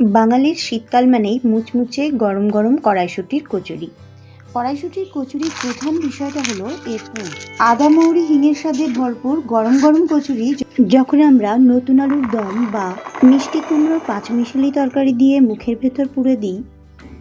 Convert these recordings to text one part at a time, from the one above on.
বাঙালির শীতকাল মানেই মুচমুচে গরম গরম কড়াইশুটির কচুরি। কড়াইশুটির কচুরির প্রথম বিষয়টা হলো এর পুর। আদা, মৌরি, হিঙের স্বাদে ভরপুর গরম গরম কচুরি যখন আমরা নতুন আলুর দম বা মিষ্টি কুমড়োর পাঁচমিশালি তরকারি দিয়ে মুখের ভেতর পুরে দিই,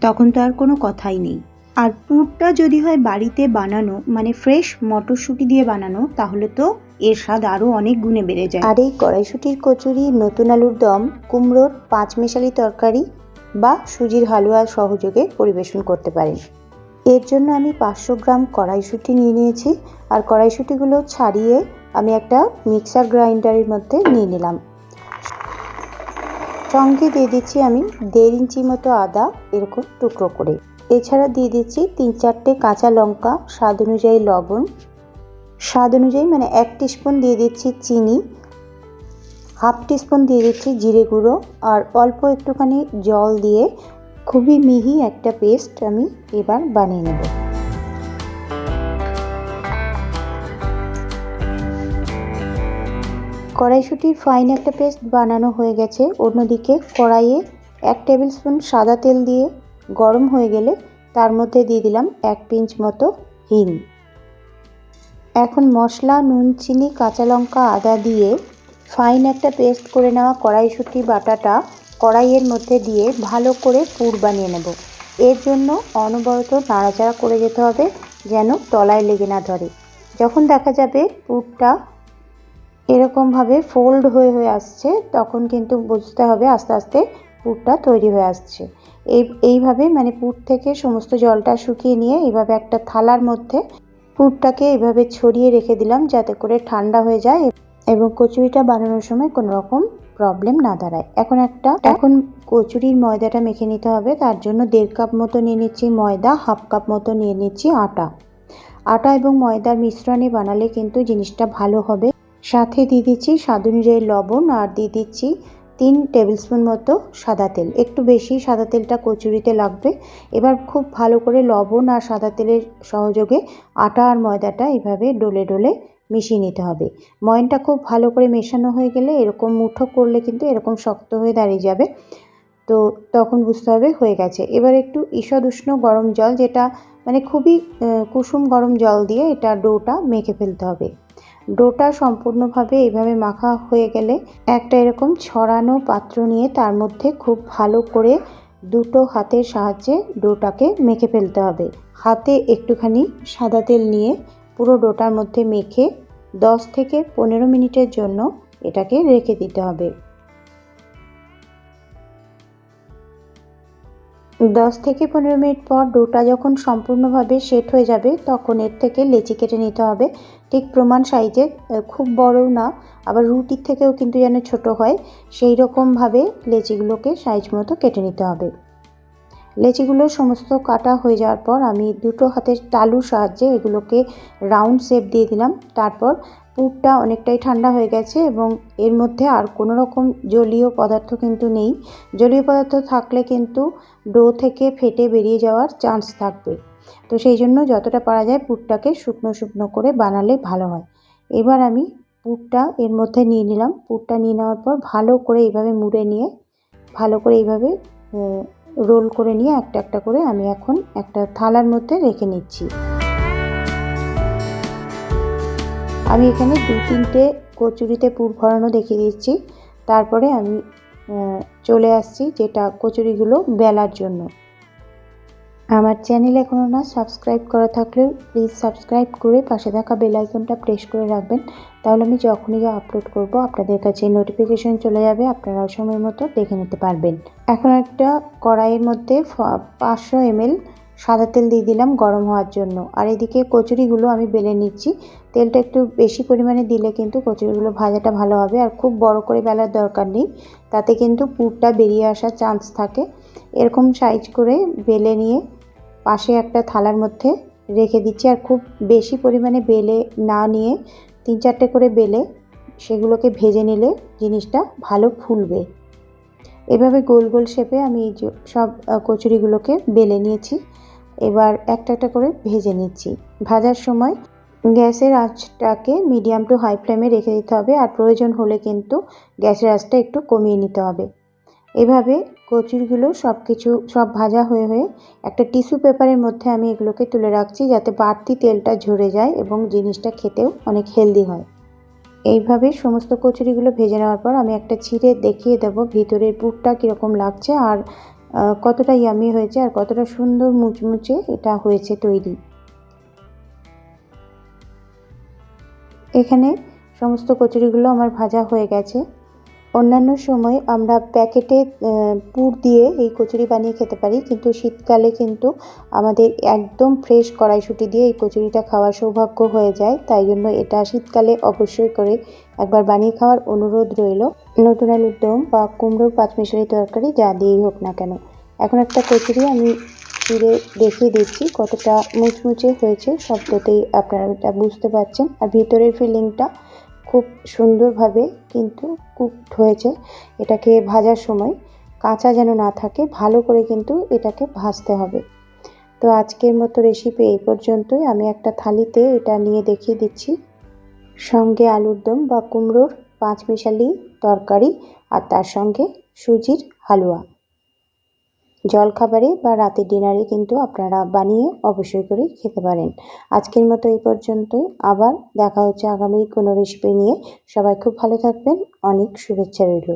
তখন তো আর কোনো কথাই নেই। আর পুরটা যদি হয় বাড়িতে বানানো মানে ফ্রেশ মটরশুঁটি দিয়ে বানানো, তাহলে তো এর স্বাদ আরও অনেক গুণে বেড়ে যায়। আর এই কড়াইশুঁটির কচুরি, নতুন আলুর দম, কুমড়োর পাঁচমিশালি তরকারি বা সুজির হালুয়া সহযোগে পরিবেশন করতে পারেন। এর জন্য আমি পাঁচশো গ্রাম কড়াইশুঁটি নিয়ে নিয়েছি। আর কড়াইশুঁটিগুলো ছাড়িয়ে আমি একটা মিক্সার গ্রাইন্ডারের মধ্যে নিয়ে নিলাম। সঙ্গে দিয়ে দিচ্ছি আমি দেড় ইঞ্চি মতো আদা, এরকম টুকরো করে। এছাড়া দিয়ে দিচ্ছি তিন চারটে কাঁচা লঙ্কা, স্বাদ অনুযায়ী লবণ। স্বাদ অনুযায়ী মানে এক টিস্পুন দিয়ে দিচ্ছি চিনি, হাফ টিস্পুন দিয়ে দিচ্ছি জিরে গুঁড়ো, আর অল্প একটুখানি জল দিয়ে খুবই মিহি একটা পেস্ট আমি এবার বানিয়ে নেব। কড়াইশুঁটির ফাইন একটা পেস্ট বানানো হয়ে গেছে। অন্যদিকে কড়াইয়ে এক টেবিল স্পুন সাদা তেল দিয়ে গরম হয়ে গেলে তার মধ্যে দিয়ে দিলাম এক পিঞ্চ মতো হিং। এখন মশলা, নুন, চিনি, কাঁচা লঙ্কা, আদা দিয়ে ফাইন একটা পেস্ট করে নেওয়া কড়াইশুঁটি, বাটাটা কড়াইয়ের মধ্যে দিয়ে ভালো করে পুর বানিয়ে নেব। এর জন্য অনবরত নাড়াচাড়া করে যেতে হবে যেন তলায় লেগে না ধরে। যখন দেখা যাবে পুরটা এরকমভাবে ফোল্ড হয়ে হয়ে আসছে, তখন কিন্তু বুঝতে হবে আস্তে আস্তে পুরটা তৈরি হয়ে আসছে। এই, এইভাবে মানে পুর থেকে সমস্ত জলটা শুকিয়ে নিয়ে এইভাবে একটা থালার মধ্যে পুরটাকে এভাবে ছড়িয়ে রেখে দিলাম যাতে করে ঠান্ডা হয়ে যায় এবং কচুরিটা বানানোর সময় কোনো রকম প্রবলেম না দাঁড়ায়। এখন একটা, এখন কচুরির ময়দাটা মেখে নিতে হবে। তার জন্য দেড় কাপ মতো নিয়ে নিচ্ছি ময়দা, হাফ কাপ মতো নিয়ে নিচ্ছি আটা। আটা এবং ময়দার মিশ্রণে বানালে কিন্তু জিনিসটা ভালো হবে। সাথে দিয়ে দিচ্ছি স্বাদ অনুযায়ী লবণ আর দিয়ে দিচ্ছি তিন টেবিল স্পুন মতো সাদা তেল। একটু বেশি সাদা তেলটা কচুরিতে লাগবে। এবার খুব ভালো করে লবণ আর সাদা তেলের সহযোগে আটা আর ময়দাটা এভাবে ডলে ডলে মিশিয়ে নিতে হবে। ময়নটা খুব ভালো করে মেশানো হয়ে গেলে এরকম মুঠো করলে কিন্তু এরকম শক্ত হয়ে দাঁড়িয়ে যাবে। তো তখন বুঝতে হবে হয়ে গেছে। এবার একটু ঈষদ উষ্ণ গরম জল যেটা মানে খুবই কুসুম গরম জল দিয়ে এটা ডোটা মেখে ফেলতে হবে। ডোটা সম্পূর্ণভাবে এইভাবে মাখা হয়ে গেলে একটা এরকম ছড়ানো পাত্র নিয়ে তার মধ্যে খুব ভালো করে দুটো হাতের সাহায্যে ডোটাকে মেখে ফেলতে হবে। হাতে একটুখানি সাদা তেল নিয়ে পুরো ডোটার মধ্যে মেখে দশ থেকে পনেরো মিনিটের জন্য এটাকে রেখে দিতে হবে। দশ থেকে পনেরো মিনিট পর ডোটা যখন সম্পূর্ণভাবে সেট হয়ে যাবে, তখন এর থেকে লেচি কেটে নিতে হবে। ঠিক প্রমাণ সাইজে খুব বড় না, আবার রুটির থেকেও কিন্তু যেন ছোট হয়, সেই রকমভাবে লেচিগুলোকে সাইজ মতো কেটে নিতে হবে। লেচিগুলো সমস্ত কাটা হয়ে যাওয়ার পর আমি দুটো হাতের তালুর সাহায্যে এগুলোকে রাউন্ড শেপ দিয়ে দিলাম। তারপর পুরটা অনেকটাই ঠান্ডা হয়ে গেছে এবং এর মধ্যে আর কোনো রকম জলীয় পদার্থ কিন্তু নেই। জলীয় পদার্থ থাকলে কিন্তু ডো থেকে ফেটে বেরিয়ে যাওয়ার চান্স থাকবে। তো সেই জন্য যতটা পারা যায় পুরটাকে শুকনো শুকনো করে বানালে ভালো হয়। এবার আমি পুরটা এর মধ্যে নিয়ে নিলাম। পুরটা নিয়ে নেওয়ার পর ভালো করে এইভাবে মুড়ে নিয়ে, ভালো করে এইভাবে রোল করে নিয়ে একটা একটা করে আমি এখন একটা থালার মধ্যে রেখে নিচ্ছি। আমি এখানে দু তিনটে কচুরিতে পুর ভরানো দেখিয়ে দিচ্ছি। তারপরে আমি চলে আসছি যেটা কচুরিগুলো বেলার জন্য। আমার চ্যানেল এখনও না সাবস্ক্রাইব করা থাকলে প্লিজ সাবস্ক্রাইব করে পাশে থাকা বেল আইকনটা প্রেস করে রাখবেন। তাহলে আমি যখনই আপলোড করব আপনাদের কাছে নোটিফিকেশন চলে যাবে, আপনারা সময় মতো দেখে নিতে পারবেন। এখন একটা কড়াইয়ের মধ্যে পাঁচশো এমএল সাদা তেল দিয়ে দিলাম গরম হওয়ার জন্য। আর এদিকে কচুরিগুলো আমি বেলে নিচ্ছি। তেলটা একটু বেশি পরিমাণে দিলে কিন্তু কচুরিগুলো ভাজাটা ভালো হবে। আর খুব বড় করে বেলার দরকার নেই। তাতে কিন্তু পুরটা বেরিয়ে আসার চান্স থাকে। এরকম সাইজ করে বেলে নিয়ে পাশে একটা থালার মধ্যে রেখে দিচ্ছি। আর খুব বেশি পরিমাণে বেলে না নিয়ে তিন চারটে করে বেলে সেগুলোকে ভেজে নিলে জিনিসটা ভালো ফুলবে। এভাবে গোল গোল শেপে আমি সব কচুরিগুলোকে বেলে নিয়েছি। এবার একটা একটা করে ভেজে নিচ্ছি। ভাজার সময় গ্যাসের আঁচটাকে মিডিয়াম টু হাই ফ্লেমে রেখে দিতে হবে আর প্রয়োজন হলে কিন্তু গ্যাসের আঁচটা একটু কমিয়ে নিতে হবে। এভাবে কচুরিগুলো সব কিছু সব ভাজা হয়ে হয়ে একটা টিস্যু পেপারের মধ্যে আমি এগুলোকে তুলে রাখছি যাতে বাড়তি তেলটা ঝরে যায় এবং জিনিসটা খেতেও অনেক হেলদি হয়। এইভাবে সমস্ত কচুরিগুলো ভেজে নেওয়ার পর আমি একটা ছিঁড়ে দেখিয়ে দেবো ভিতরের পুরটা কীরকম লাগছে আর কতটা ইয়ামি হয়েছে আর কতটা সুন্দর মুচমুচে এটা হয়েছে তৈরি। এখানে সমস্ত কচুরিগুলো আমার ভাজা হয়ে গেছে। অন্যান্য সময় আমরা প্যাকেটে পুর দিয়ে এই কচুরি বানিয়ে খেতে পারি, কিন্তু শীতকালে কিন্তু আমাদের একদম ফ্রেশ কড়াইশুঁটি দিয়ে এই কচুরিটা খাওয়ার সৌভাগ্য হয়ে যায়। তাই জন্য এটা শীতকালে অবশ্যই করে একবার বানিয়ে খাওয়ার অনুরোধ রইল। নতুন আলুর দম বা কুমড়োর পাঁচমিশালি তরকারি যা দিয়েই হোক না কেন। এখন একটা কচুরি আমি চিড়ে দেখিয়ে দিচ্ছি, কতটা মুচমুচে হয়েছে শব্দতেই আপনারা এটা বুঝতে পারছেন। আর ভিতরের ফিলিংটা খুব সুন্দরভাবে কিন্তু কুকড হয়েছে। এটাকে ভাজার সময় কাঁচা যেন না থাকে, ভালো করে কিন্তু এটাকে ভাজতে হবে। তো আজকের মতো রেসিপি এই পর্যন্তই। আমি একটা থালিতে এটা নিয়ে দেখিয়ে দিচ্ছি। সঙ্গে আলুর দম বা কুমড়োর পাঁচমিশালি তরকারি আর তার সঙ্গে সুজির হালুয়া। জলখাবারে বা রাতে ডিনারে কিন্তু আপনারা বানিয়ে অবশ্যই করে খেতে পারেন। আজকের মতো এই পর্যন্তই। আবার দেখা হচ্ছে আগামী কোনো রেসিপি নিয়ে। সবাই খুব ভালো থাকবেন। অনেক শুভেচ্ছা রইল।